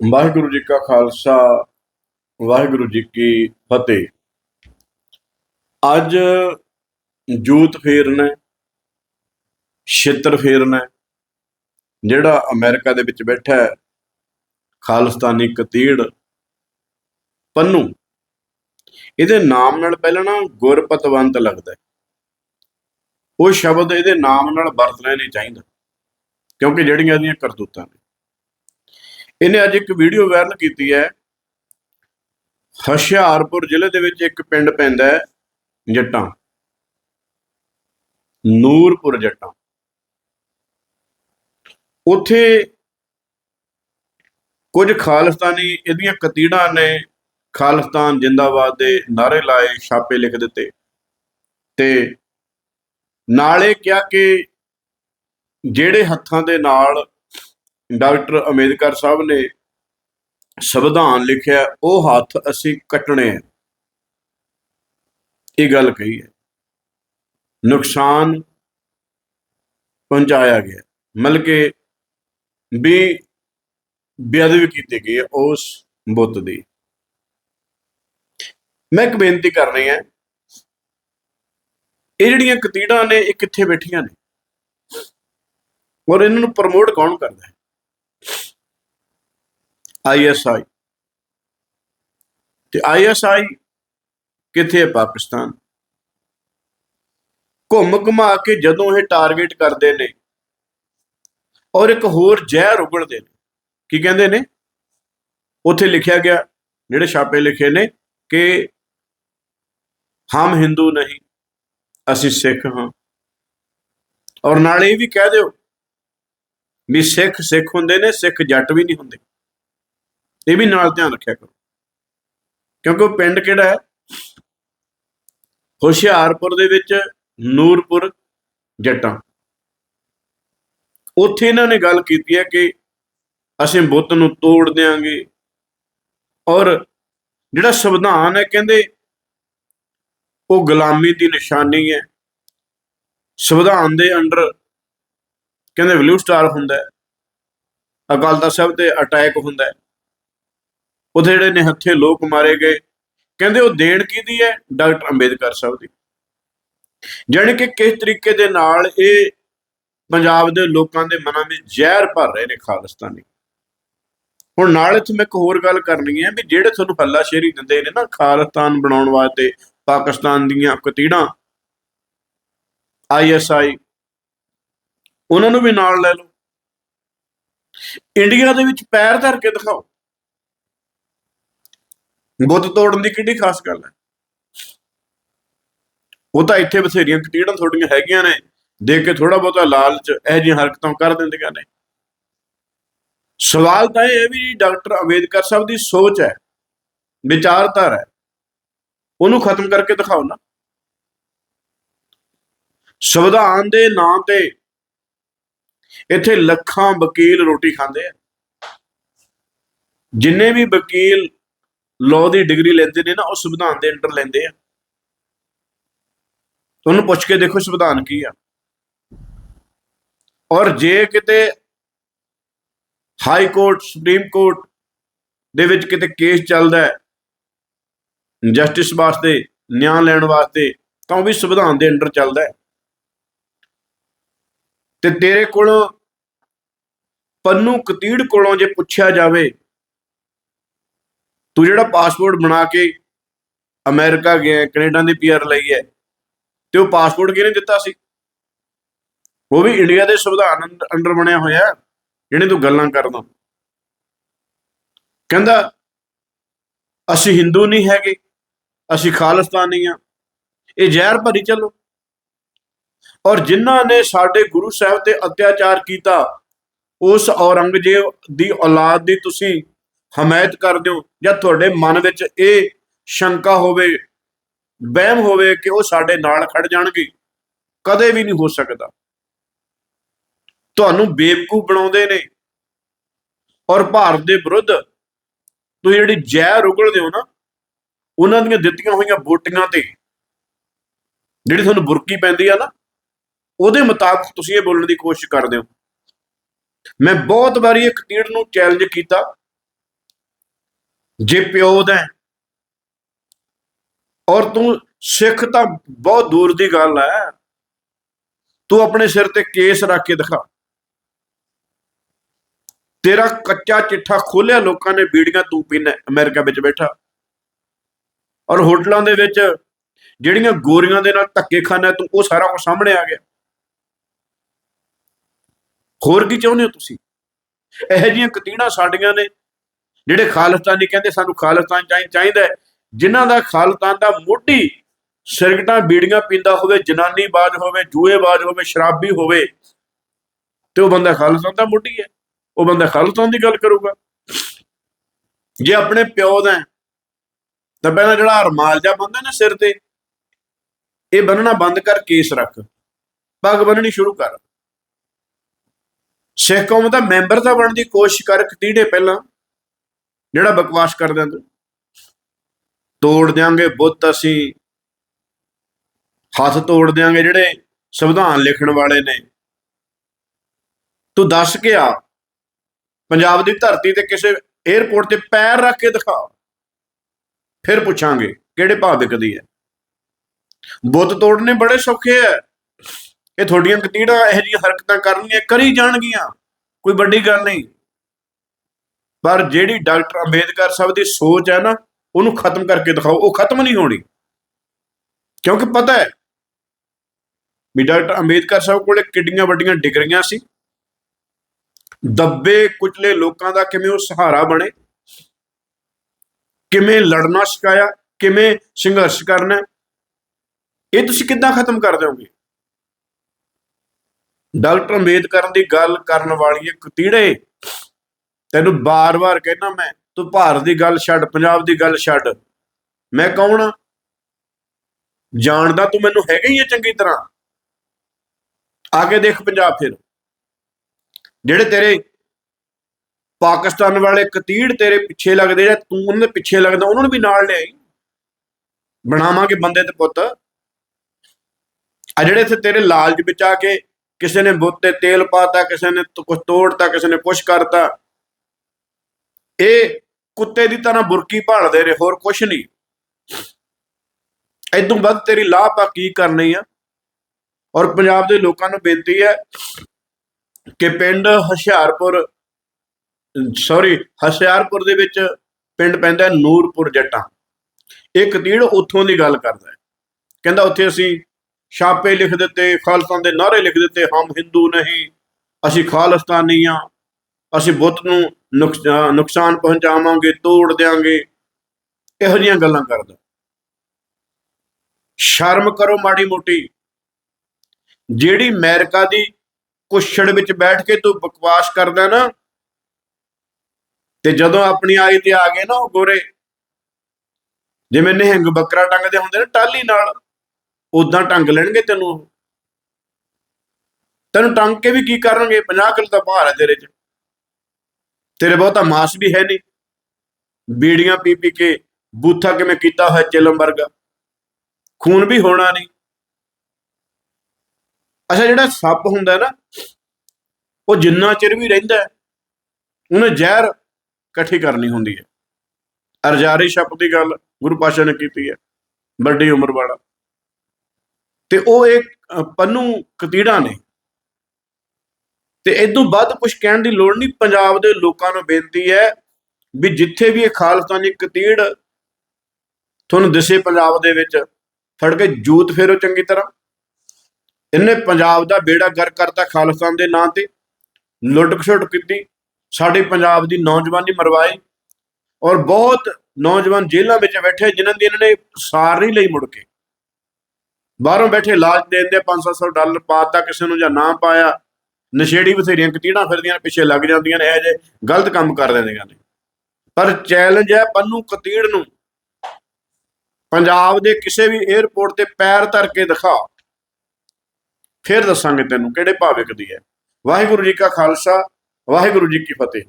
ਵਾਹਿਗੁਰੂ ਜੀ ਕਾ ਖਾਲਸਾ ਵਾਹਿਗੁਰੂ ਜੀ ਕੀ ਫਤਿਹ। ਅੱਜ ਜੂਤ ਫੇਰਨਾ ਹੈ, ਛਿੱਤਰ ਫੇਰਨਾ ਜਿਹੜਾ ਅਮਰੀਕਾ ਦੇ ਵਿੱਚ ਬੈਠਾ ਹੈ ਖਾਲਿਸਤਾਨੀ ਕਤੀੜ ਪੰਨੂ। ਇਹਦੇ ਨਾਮ ਨਾਲ ਪਹਿਲਾਂ ਨਾ ਗੁਰਪਤਵੰਤ ਲੱਗਦਾ ਉਹ ਸ਼ਬਦ ਇਹਦੇ ਨਾਮ ਨਾਲ ਵਰਤਣਾ ਨਹੀਂ ਚਾਹੀਦਾ ਕਿਉਂਕਿ ਜਿਹੜੀਆਂ ਇਹਦੀਆਂ ਕਰਤੂਤਾਂ ਨੇ। ਇਹਨੇ ਅੱਜ ਇੱਕ ਵੀਡੀਓ ਵਾਇਰਲ ਕੀਤੀ ਹੈ। ਹੁਸ਼ਿਆਰਪੁਰ ਜ਼ਿਲ੍ਹੇ ਦੇ ਵਿੱਚ ਇੱਕ ਪਿੰਡ ਪੈਂਦਾ ਹੈ, ਜੱਟਾਂ। ਨੂਰਪੁਰ ਜੱਟਾਂ। ਉੱਥੇ ਕੁਝ ਖਾਲਿਸਤਾਨੀ ਇਹਦੀਆਂ ਕਤੀੜਾਂ ਨੇ ਖਾਲਿਸਤਾਨ ਜਿੰਦਾਬਾਦ ਦੇ ਨਾਰੇ ਲਾਏ, ਛਾਪੇ ਲਿਖ ਦਿੱਤੇ। ਤੇ ਨਾਲੇ ਕਿਹਾ ਕਿ ਜਿਹੜੇ ਹੱਥਾਂ ਦੇ ਨਾਲ ਡਾਕਟਰ ਅੰਬੇਦਕਰ ਸਾਹਿਬ ਨੇ ਸੰਵਿਧਾਨ ਲਿਖਿਆ, ਉਹ ਹੱਥ ਅਸੀਂ ਕੱਟਣੇ ਆ। ਇਹ ਗੱਲ ਕਹੀ ਹੈ। ਨੁਕਸਾਨ ਪਹੁੰਚਾਇਆ ਗਿਆ। ਮਤਲਬ ਕਿ ਵੀ ਬੇਅਦਬੀ ਕੀਤੀ ਗਈ ਹੈ ਉਸ ਬੁੱਤ ਦੀ। ਮੈਂ ਇੱਕ ਬੇਨਤੀ ਕਰ ਰਹੀ ਹਾਂ। ਇਹ ਜਿਹੜੀਆਂ ਕਤੀੜਾਂ ਨੇ, ਇਹ ਕਿੱਥੇ ਬੈਠੀਆਂ ਨੇ? ਔਰ ਇਹਨਾਂ ਨੂੰ ਪ੍ਰਮੋਟ ਕੌਣ ਕਰਦਾ ਹੈ? ਆਈਐਸਆਈ ਤੇ ਆਈਐਸਆਈ ਕਿੱਥੇ ਹੈ ਪਾਕਿਸਤਾਨ? ਘੁੰਮ ਘੁਮਾ ਕੇ ਜਦੋਂ ਇਹ ਟਾਰਗੇਟ ਕਰਦੇ ਨੇ ਔਰ ਇੱਕ ਹੋਰ ਜ਼ਹਿਰ ਉਗਲਦੇ ਨੇ, ਕੀ ਕਹਿੰਦੇ ਨੇ? ਉੱਥੇ ਲਿਖਿਆ ਗਿਆ, ਜਿਹੜੇ ਛਾਪੇ ਲਿਖੇ ਨੇ ਕਿ ਹਮ ਹਿੰਦੂ ਨਹੀਂ, ਅਸੀਂ ਸਿੱਖ ਹਾਂ। ਔਰ ਨਾਲ ਇਹ ਵੀ ਕਹਿ ਦਿਓ ਵੀ ਸਿੱਖ ਸਿੱਖ ਹੁੰਦੇ ਨੇ, ਸਿੱਖ ਜੱਟ ਵੀ ਨਹੀਂ ਹੁੰਦੇ। ਇਹ ਵੀ ਨਾਲ ਧਿਆਨ ਰੱਖਿਆ ਕਰੋ। ਕਿਉਂਕਿ ਉਹ ਪਿੰਡ ਕਿਹੜਾ ਹੈ? ਹੁਸ਼ਿਆਰਪੁਰ ਦੇ ਵਿੱਚ ਨੂਰਪੁਰ ਜੱਟਾਂ। ਉੱਥੇ ਇਹਨਾਂ ਨੇ ਗੱਲ ਕੀਤੀ ਹੈ ਕਿ ਅਸੀਂ ਬੁੱਤ ਨੂੰ ਤੋੜ ਦੇਾਂਗੇ ਔਰ ਜਿਹੜਾ ਸੰਵਿਧਾਨ ਹੈ, ਕਹਿੰਦੇ ਉਹ ਗੁਲਾਮੀ ਦੀ ਨਿਸ਼ਾਨੀ ਹੈ। ਸੰਵਿਧਾਨ ਦੇ ਅੰਡਰ ਕਹਿੰਦੇ ਬਲੂ ਸਟਾਰ ਹੁੰਦਾ ਅਕਾਲ ਤਖਤ ਸਾਹਿਬ ਤੇ ਅਟੈਕ ਹੁੰਦਾ ਹੈ। ਜਿਹੜੇ ਨੇ ਹੱਥੇ ਲੋਕ ਮਾਰੇ ਗਏ। ਕਹਿੰਦੇ ਉਹ ਦੇਣ ਕਿਹਦੀ ਹੈ? ਡਾਕਟਰ ਅੰਬੇਦਕਰ ਸਾਹਿਬ ਦੀ। ਜਾਣੀ ਕਿ ਕਿਸ ਤਰੀਕੇ ਦੇ ਨਾਲ ਇਹ ਪੰਜਾਬ ਦੇ ਲੋਕਾਂ ਦੇ ਮਨਾਂ ਵਿੱਚ ਜ਼ਹਿਰ ਭਰ ਰਹੇ ਨੇ ਖਾਲਿਸਤਾਨੀ। ਹੁਣ ਨਾਲ ਇੱਥੇ ਮੈਂ ਇੱਕ ਹੋਰ ਗੱਲ ਕਰਨੀ ਹੈ ਵੀ ਜਿਹੜੇ ਤੁਹਾਨੂੰ ਹੱਲਾ ਸ਼ੇਰੀ ਦਿੰਦੇ ਨੇ ਨਾ ਖਾਲਿਸਤਾਨ ਬਣਾਉਣ ਵਾਸਤੇ ਪਾਕਿਸਤਾਨ ਦੀਆਂ ਕਤੀੜਾਂ ਆਈਐਸਆਈ ਉਹਨਾਂ ਨੂੰ ਵੀ ਨਾਲ ਲੈ ਲਓ। ਇੰਡੀਆ ਦੇ ਵਿੱਚ ਪੈਰ ਧਰ ਕੇ ਦਿਖਾਓ। ਬੁੱਤ ਤੋੜਨ ਦੀ ਕਿੱਡੀ ਖਾਸ ਗੱਲ ਹੈ। ਉਹ ਤਾਂ ਇੱਥੇ ਬਥੇਰੀਆਂ ਕਟੀੜਾਂ ਤੁਹਾਡੀਆਂ ਹੈਗੀਆਂ ਨੇ, ਦੇਖ ਕੇ ਥੋੜਾ ਬਹੁਤਾ ਲਾਲਚ, ਇਹ ਜਿਹੀਆਂ ਹਰਕਤਾਂ ਕਰ ਦਿੰਦੀਆਂ ਨੇ। ਸਵਾਲ ਤਾਂ ਇਹ ਹੈ ਵੀ ਡਾਕਟਰ ਅੰਬੇਦਕਰ ਸਾਹਿਬ ਦੀ ਸੋਚ ਹੈ, ਵਿਚਾਰਧਾਰਾ ਹੈ। ਉਹਨੂੰ ਖਤਮ ਕਰਕੇ ਦਿਖਾਓ ਨਾ। ਸੰਵਿਧਾਨ ਦੇ ਨਾਂ ਤੇ ਇੱਥੇ ਲੱਖਾਂ ਵਕੀਲ ਰੋਟੀ ਖਾਂਦੇ ਆ। ਜਿੰਨੇ ਵੀ ਵਕੀਲ ਲਾਅ ਦੀ ਡਿਗਰੀ ਲੈਂਦੇ ਨੇ ਨਾ, ਉਹ ਸੰਵਿਧਾਨ ਦੇ ਅੰਡਰ ਲੈਂਦੇ ਆ। ਤੁਹਾਨੂੰ ਪੁੱਛ ਕੇ ਦੇਖੋ ਸੰਵਿਧਾਨ ਕੀ ਆ। ਔਰ ਜੇ ਕਿਤੇ ਹਾਈ ਕੋਰਟ ਸੁਪਰੀਮ ਕੋਰਟ ਦੇ ਵਿੱਚ ਕਿਤੇ ਕੇਸ ਚੱਲਦਾ ਹੈ ਜਸਟਿਸ ਵਾਸਤੇ, ਨਿਆਂ ਲੈਣ ਵਾਸਤੇ, ਤਾਂ ਉਹ ਵੀ ਸੰਵਿਧਾਨ ਦੇ ਅੰਡਰ ਚੱਲਦਾ ਹੈ। ਤੇ ਤੇਰੇ ਕੋਲੋਂ ਪੰਨੂ ਕਤੀੜ ਕੋਲੋਂ ਜੇ ਪੁੱਛਿਆ ਜਾਵੇ, ਤੂੰ ਜਿਹੜਾ ਪਾਸਪੋਰਟ ਬਣਾ ਕੇ ਅਮਰੀਕਾ ਗਿਆ, ਕੈਨੇਡਾ ਦੀ ਪੀਆਰ ਲਈ ਹੈ, ਤੇ ਉਹ ਪਾਸਪੋਰਟ ਕਿਹਨੇ ਦਿੱਤਾ ਸੀ? ਉਹ ਵੀ ਇੰਡੀਆ ਦੇ ਸੰਵਿਧਾਨ ਅੰਡਰ ਬਣਿਆ ਹੋਇਆ ਜਿਹੜੇ ਤੂੰ ਗੱਲਾਂ ਕਰਦਾ। ਕਹਿੰਦਾ, ਅਸੀਂ ਹਿੰਦੂ ਨਹੀਂ ਹੈਗੇ, ਅਸੀਂ ਖਾਲਿਸਤਾਨੀ ਆ ਇਹ ਜ਼ਹਿਰ ਭਰੀ ਚੱਲੋ। ਔਰ ਜਿਨ੍ਹਾਂ ਨੇ ਸਾਡੇ ਗੁਰੂ ਸਾਹਿਬ ਤੇ ਅਤਿਆਚਾਰ ਕੀਤਾ, ਉਸ ਔਰੰਗਜ਼ੇਬ ਦੀ ਔਲਾਦ ਦੀ ਤੁਸੀਂ ਹਮਾਇਤ ਕਰਦੇ ਹੋ, ਜਾਂ ਤੁਹਾਡੇ ਮਨ ਵਿੱਚ ਇਹ ਸ਼ੰਕਾ ਹੋਵੇ, ਵਹਿਮ ਹੋਵੇ ਕਿ ਉਹ ਸਾਡੇ ਨਾਲ ਖੜ ਜਾਣਗੇ, ਕਦੇ ਵੀ ਨਹੀਂ ਹੋ ਸਕਦਾ। ਤੁਹਾਨੂੰ ਬੇਵਕੂਫ ਬਣਾਉਂਦੇ ਨੇ। ਔਰ ਭਾਰਤ ਦੇ ਵਿਰੁੱਧ ਤੁਸੀਂ ਜਿਹੜੀ ਜੈ ਰੁਗਲਦੇ ਹੋ ਨਾ, ਉਹਨਾਂ ਦੀਆਂ ਦਿੱਤੀਆਂ ਹੋਈਆਂ ਵੋਟੀਆਂ ਤੇ, ਜਿਹੜੀ ਤੁਹਾਨੂੰ ਬੁਰਕੀ ਪੈਂਦੀ ਆ ਨਾ ਉਹਦੇ ਮੁਤਾਬਕ ਤੁਸੀਂ ਇਹ ਬੋਲਣ ਦੀ ਕੋਸ਼ਿਸ਼ ਕਰਦੇ ਹੋ। ਮੈਂ ਬਹੁਤ ਵਾਰੀ ਇੱਕ ਤੀੜ ਨੂੰ ਚੈਲੰਜ ਕੀਤਾ। ਜੇ ਪਿਓ ਦਾ ਔਰ ਤੂੰ ਸਿੱਖ ਤਾਂ ਬਹੁਤ ਦੂਰ ਦੀ ਗੱਲ ਹੈ। ਤੂੰ ਆਪਣੇ ਸਿਰ ਤੇ ਕੇਸ ਰੱਖ ਕੇ ਦਿਖਾ। ਤੇਰਾ ਕੱਚਾ ਚਿੱਠਾ ਖੋਲਿਆ ਲੋਕਾਂ ਨੇ ਬੀੜੀਆਂ ਤੂੰ ਪੀਣਾ ਅਮਰੀਕਾ ਵਿੱਚ ਬੈਠਾ। ਔਰ ਹੋਟਲਾਂ ਦੇ ਵਿੱਚ ਜਿਹੜੀਆਂ ਗੋਰੀਆਂ ਦੇ ਨਾਲ ਧੱਕੇ ਖਾਣਾ ਤੂੰ, ਉਹ ਸਾਰਾ ਕੁਝ ਸਾਹਮਣੇ ਆ ਗਿਆ। ਹੋਰ ਕੀ ਚਾਹੁੰਦੇ ਹੋ ਤੁਸੀਂ? ਇਹੋ ਜਿਹੀਆਂ ਕਤੀੜਾਂ ਸਾਡੀਆਂ ਨੇ ਜਿਹੜੇ ਖਾਲਿਸਤਾਨੀ ਕਹਿੰਦੇ ਸਾਨੂੰ ਖਾਲਿਸਤਾਨ ਚਾਹੀ- ਚਾਹੀਦਾ ਹੈ, ਜਿਨ੍ਹਾਂ ਦਾ ਖਾਲਿਸਤਾਨ ਦਾ ਮੋਢੀ ਸਿਰਗਟਾਂ ਬੀੜੀਆਂ ਪੀਂਦਾ ਹੋਵੇ ਜਨਾਨੀ ਬਾਜ ਹੋਵੇ ਜੂਏ ਜੂਏਬਾਜ਼ ਹੋਵੇ ਸ਼ਰਾਬੀ ਹੋਵੇ ਤੇ ਉਹ ਬੰਦਾ ਖਾਲਿਸਤਾਨ ਦਾ ਮੋਢੀ ਹੈ ਉਹ ਬੰਦਾ ਖਾਲਿਸਤਾਨ ਦੀ ਗੱਲ ਕਰੂਗਾ। ਜੇ ਆਪਣੇ ਪਿਓ ਦਾ ਤਾਂ ਪਹਿਲਾਂ ਜਿਹੜਾ ਰਮਾਲ ਜਾ ਬੰਦਾ ਨਾ ਸਿਰ ਤੇ ਇਹ ਬੰਨਣਾ ਬੰਦ ਕਰ ਕੇਸ ਰੱਖ ਪੱਗ ਬੰਨਣੀ ਸ਼ੁਰੂ ਕਰ। ਸਿੱਖ ਕੌਮ ਦਾ ਮੈਂਬਰ ਤਾਂ ਬਣਨ ਦੀ ਕੋਸ਼ਿਸ਼ ਕਰ ਕਤੀੜੇ ਪਹਿਲਾਂ, ਜਿਹੜਾ ਬਕਵਾਸ ਕਰਦੇ ਤੂੰ ਤੋੜ ਦਿਆਂਗੇ ਬੁੱਤ ਅਸੀਂ, ਹੱਥ ਤੋੜ ਦਿਆਂਗੇ ਜਿਹੜੇ ਸੰਵਿਧਾਨ ਲਿਖਣ ਵਾਲੇ ਨੇ। ਤੂੰ ਦੱਸ ਕੇ ਆ, ਪੰਜਾਬ ਦੀ ਧਰਤੀ ਤੇ ਕਿਸੇ 에ਅਰਪੋਰਟ ਤੇ ਪੈਰ ਰੱਖ ਕੇ ਦਿਖਾ। ਫਿਰ ਪੁੱਛਾਂਗੇ ਕਿਹੜੇ ਭਾਅ ਵਿਕਦੀ ਹੈ। ਬੁੱਤ ਤੋੜਨੇ ਬੜੇ ਸੌਖੇ ਹੈ। ਇਹ ਤੁਹਾਡੀਆਂ ਕਤੀੜਾਂ ਇਹੋ ਜਿਹੀਆਂ ਹਰਕਤਾਂ ਕਰਨੀਆਂ ਕਰੀ ਜਾਣਗੀਆਂ, ਕੋਈ ਵੱਡੀ ਗੱਲ ਨਹੀਂ। ਪਰ ਜਿਹੜੀ ਡਾਕਟਰ ਅੰਬੇਦਕਰ ਸਾਹਿਬ ਦੀ ਸੋਚ ਹੈ ਨਾ, ਉਹਨੂੰ ਖਤਮ ਕਰਕੇ ਦਿਖਾਓ, ਉਹ ਖਤਮ ਨਹੀਂ ਹੋਣੀ। ਕਿਉਂਕਿ ਪਤਾ ਹੈ ਵੀ ਡਾਕਟਰ ਅੰਬੇਦਕਰ ਸਾਹਿਬ ਕੋਲੇ ਕਿੱਡੀਆਂ ਵੱਡੀਆਂ ਡਿਗਰੀਆਂ ਸੀ। ਦੱਬੇ ਕੁਚਲੇ ਲੋਕਾਂ ਦਾ ਕਿਵੇਂ ਉਹ ਸਹਾਰਾ ਬਣੇ, ਕਿਵੇਂ ਲੜਨਾ ਸਿਖਾਇਆ, ਕਿਵੇਂ ਸੰਘਰਸ਼ ਕਰਨਾ, ਇਹ ਤੁਸੀਂ ਕਿੱਦਾਂ ਖਤਮ ਕਰ ਦਿਓਗੇ? ਡਾਕਟਰ ਅੰਬੇਦਕਰ ਦੀ ਗੱਲ ਕਰਨ ਵਾਲੀ ਇੱਕ ਤੀੜੇ ਤੈਨੂੰ ਬਾਰ-ਬਾਰ ਕਹਿਣਾ ਮੈਂ, ਤੂੰ ਭਾਰਤ ਦੀ ਗੱਲ ਛੱਡ, ਪੰਜਾਬ ਦੀ ਗੱਲ ਛੱਡ। ਮੈਂ ਕੌਣ ਆ? ਜਾਣਦਾ ਤੂੰ ਮੈਨੂੰ ਹੈਗਾ ਹੀ ਹੈ ਚੰਗੀ ਤਰ੍ਹਾਂ। ਆ ਕੇ ਦੇਖ ਪੰਜਾਬ ਫਿਰ। ਜਿਹੜੇ ਤੇਰੇ ਪਾਕਿਸਤਾਨ ਵਾਲੇ ਕਤੀੜ ਤੇਰੇ ਪਿੱਛੇ ਲੱਗਦੇ ਜਾਂ ਤੂੰ ਉਹਨਾਂ ਦੇ ਪਿੱਛੇ ਲੱਗਦਾ, ਉਹਨਾਂ ਨੂੰ ਵੀ ਨਾਲ ਲਿਆਈ ਬਣਾਵਾਂਗੇ ਬੰਦੇ ਤੇ ਪੁੱਤ। ਆ ਜਿਹੜੇ ਇੱਥੇ ਤੇਰੇ ਲਾਲਚ ਵਿੱਚ ਆ ਕੇ ਕਿਸੇ ਨੇ ਬੁੱਤ ਤੇ ਤੇਲ ਪਾਤਾ, ਕਿਸੇ ਨੇ ਕੁਝ ਤੋੜਤਾ, ਕਿਸੇ ਨੇ ਕੁਝ ਕਰਤਾ। ਇਹ ਕੁੱਤੇ ਦੀ ਤਰ੍ਹਾਂ ਬੁਰਕੀ ਭਾਲਦੇ ਰਹੇ, ਹੋਰ ਕੁਝ ਨਹੀਂ। ਇਦੋਂ ਵੱਧ ਤੇਰੀ ਲਾਭ ਆ ਕੀ ਕਰਨੀ ਆ? ਔਰ ਪੰਜਾਬ ਦੇ ਲੋਕਾਂ ਨੂੰ ਬੇਨਤੀ ਹੈ ਕਿ ਪਿੰਡ ਹੁਸ਼ਿਆਰਪੁਰ, ਸੌਰੀ, ਹੁਸ਼ਿਆਰਪੁਰ ਦੇ ਵਿੱਚ ਪਿੰਡ ਪੈਂਦਾ ਨੂਰਪੁਰ ਜੱਟਾਂ। ਇਹ ਕਤੀੜ ਉੱਥੋਂ ਦੀ ਗੱਲ ਕਰਦਾ ਹੈ। ਕਹਿੰਦਾ ਉੱਥੇ ਅਸੀਂ ਛਾਪੇ ਲਿਖ ਦਿੱਤੇ ਖਾਲਸਤਾਨ ਦੇ ਨਾਰੇ ਲਿਖ ਦਿੱਤੇ, ਹਮ ਹਿੰਦੂ ਨਹੀਂ, ਅਸੀਂ ਖਾਲਿਸਤਾਨੀ ਆ ਅਸੀਂ ਬੁੱਤ ਨੂੰ ਨੁਕਸ- ਨੁਕਸਾਨ ਪਹੁੰਚਾਵਾਂਗੇ, ਤੋੜ ਦੇਾਂਗੇ ਇਹੋ ਜਿਹੀਆਂ ਗੱਲਾਂ ਕਰਦਾ ਸ਼ਰਮ ਕਰੋ ਮਾੜੀ ਮੋਟੀ। ਜਿਹੜੀ ਅਮਰੀਕਾ ਦੀ ਕੁਛੜ ਵਿੱਚ ਬੈਠ ਕੇ ਤੂੰ ਬਕਵਾਸ ਕਰਦਾ ਨਾ, ਤੇ ਜਦੋਂ ਆਪਣੀ ਆਈ ਤੇ ਆ ਗਏ ਨਾ ਉਹ ਗੋਰੇ, ਜਿਵੇਂ ਨਿਹੰਗ ਬੱਕਰਾ ਟੰਗਦੇ ਹੁੰਦੇ ਨੇ ਟਾਲੀ ਨਾਲ ਉਦਾਂ ਟੰਗ ਲੈਣਗੇ ਤੈਨੂੰ ਉਹ। ਤੈਨੂੰ ਟੰਗ ਕੇ ਵੀ ਕੀ ਕਰਨਗੇ? 50 ਕਿਲੋ ਦਾ ਭਾਰ ਹੈ ਤੇਰੇ 'ਚ। ਤੇਰੇ ਬਹੁਤਾ ਮਾਸ ਵੀ ਹੈ ਨਹੀਂ। ਬੀੜੀਆਂ ਪੀ ਪੀ ਕੇ ਬੂਥਾ ਕਿਵੇਂ ਕੀਤਾ ਹੋਇਆ ਚਿਲਮ ਵਰਗਾ? ਖੂਨ ਵੀ ਹੋਣਾ ਨਹੀਂ। ਅੱਛਾ, ਜਿਹੜਾ ਸੱਪ ਹੁੰਦਾ ਨਾ, ਉਹ ਜਿੰਨਾ ਚਿਰ ਵੀ ਰਹਿੰਦਾ ਉਹਨੇ ਜ਼ਹਿਰ ਇਕੱਠੀ ਕਰਨੀ ਹੁੰਦੀ ਹੈ। ਅਰਜਾਰੀ ਸੱਪ ਦੀ ਗੱਲ ਗੁਰੂ ਪਾਸ਼ਾ ਨੇ ਕੀਤੀ ਹੈ, ਵੱਡੀ ਉਮਰ ਵਾਲਾ। ਤੇ ਉਹ ਇਹ ਅ, ਪੰਨੂ ਕਤੀੜਾ ਨੇ। ਤੇ ਇਦੋਂ ਵੱਧ ਕੁਝ ਕਹਿਣ ਦੀ ਲੋੜ ਨਹੀਂ ਪੰਜਾਬ ਦੇ ਲੋਕਾਂ ਨੂੰ ਬੇਨਤੀ ਹੈ ਵੀ ਜਿੱਥੇ ਵੀ ਇਹ ਖਾਲਸਤਾਨੀ ਕਤੀੜ ਤੁਹਾਨੂੰ ਦਿਸੇ ਪੰਜਾਬ ਦੇ ਵਿੱਚ ਫੜ ਕੇ ਜੂਤ ਫੇਰੋ ਚੰਗੀ ਤਰ੍ਹਾਂ। ਇਹਨੇ ਪੰਜਾਬ ਦਾ ਬੇੜਾ ਗਰ ਕਰਤਾ ਖਾਲਿਸਤਾਨ ਦੇ ਨਾਂ ਤੇ। ਲੁੱਟ ਖਸੁੱਟ ਕੀਤੀ ਸਾਡੇ ਪੰਜਾਬ ਦੀ ਨੌਜਵਾਨੀ ਮਰਵਾਈ ਔਰ ਬਹੁਤ ਨੌਜਵਾਨ ਜੇਲ੍ਹਾਂ ਵਿੱਚ ਬੈਠੇ ਜਿਨ੍ਹਾਂ ਦੀ ਇਹਨਾਂ ਨੇ ਸਾਰ ਨਹੀਂ ਲਈ ਮੁੜ ਕੇ। ਬਾਹਰੋਂ ਬੈਠੇ ਲਾਜ ਦੇ ਦਿੰਦੇ 500 ਡਾਲਰ ਪਾਤਾ, ਕਿਸੇ ਨੂੰ ਜਾਂ ਨਾ ਪਾਇਆ। ਨਸ਼ੇੜੀ ਬਥੇਰੀਆਂ ਕਤੀੜਾਂ ਫਿਰਦੀਆਂ, ਪਿੱਛੇ ਲੱਗ ਜਾਂਦੀਆਂ ਨੇ, ਇਹ ਜੇ ਗਲਤ ਕੰਮ ਕਰ ਦਿੰਦੀਆਂ ਨੇ। ਪਰ ਚੈਲੰਜ ਹੈ ਪੰਨੂ ਕਤੀੜ ਨੂੰ। ਪੰਜਾਬ ਦੇ ਕਿਸੇ ਵੀ 에ਅਰਪੋਰਟ ਤੇ ਪੈਰ ਧਰ ਕੇ ਦਿਖਾ। ਫਿਰ ਦੱਸਾਂਗੇ ਤੈਨੂੰ ਕਿਹੜੇ ਭਾਅ ਵਿਕਦੀ ਹੈ। ਵਾਹਿਗੁਰੂ ਜੀ ਕਾ ਖਾਲਸਾ, ਵਾਹਿਗੁਰੂ ਜੀ ਕੀ ਫਤਿਹ।